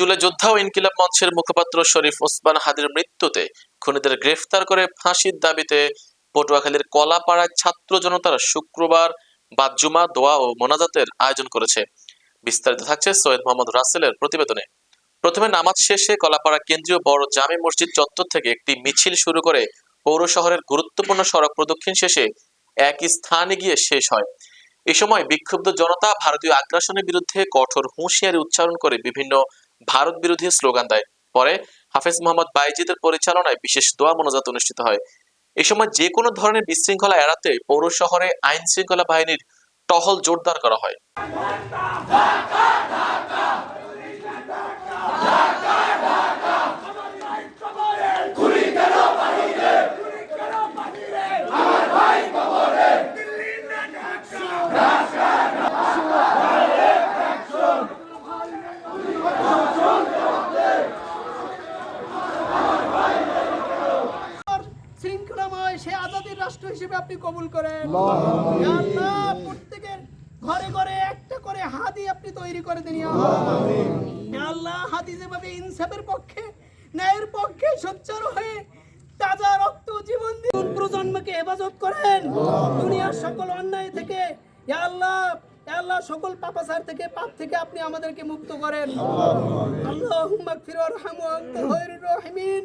জুলাই যোদ্ধা ও ইনকিলাব মঞ্চের মুখপাত্র শরীফ ওসমান হাদির মৃত্যুতে খুনিদের গ্রেফতার করে ফাঁসির দাবিতে পটুয়াখালীর কলাপাড়ায় ছাত্র জনতার শুক্রবার বাদজুমা দোয়া ও মোনাজাতের আয়োজন করেছে। বিস্তারিত থাকছে সৈয়দ মোহাম্মদ রাসেলের প্রতিবেদনে। প্রথমে নামাজ শেষে কলাপাড়া কেন্দ্রীয় বড় জামে মসজিদ চত্বর থেকে একটি মিছিল শুরু করে পৌর শহরের গুরুত্বপূর্ণ সড়ক প্রদক্ষিণ শেষে একই স্থানে গিয়ে শেষ হয়। এ সময় বিক্ষুব্ধ জনতা ভারতীয় আগ্রাসনের বিরুদ্ধে কঠোর হুঁশিয়ারি উচ্চারণ করে বিভিন্ন ভারত বিরোধী স্লোগান দেয়। পরে হাফেজ মোহাম্মদ বাইজিদের পরিচালনায় বিশেষ দোয়া মনোজাত অনুষ্ঠিত হয়। এ সময় যে কোনো ধরনের বিশৃঙ্খলা এড়াতে পৌর শহরে আইন শৃঙ্খলা বাহিনীর টহল জোরদার করা হয়। সে আজাদির রাষ্ট্র হিসেবে আপনি কবুল করেন। প্রত্যেকের ঘরে ঘরে একটা করে হাদি আপনি তৈরি করে দিন আল্লাহ। হাদি যেভাবে ইনসাফের পক্ষে ন্যায়ের পক্ষে সোচ্চার হয়ে তাজা রক্ত জীবন দিন প্রজন্মকে হেফাজত করেন। দুনিয়ার সকল অন্যায় থেকে আল্লাহ আল্লাহ সকল পাপাচার থেকে পাপ থেকে আপনি আমাদেরকে মুক্ত করেন। আল্লাহুম্মা গফির ওয়ারহাম ওয়া আনতা রাহিমিন।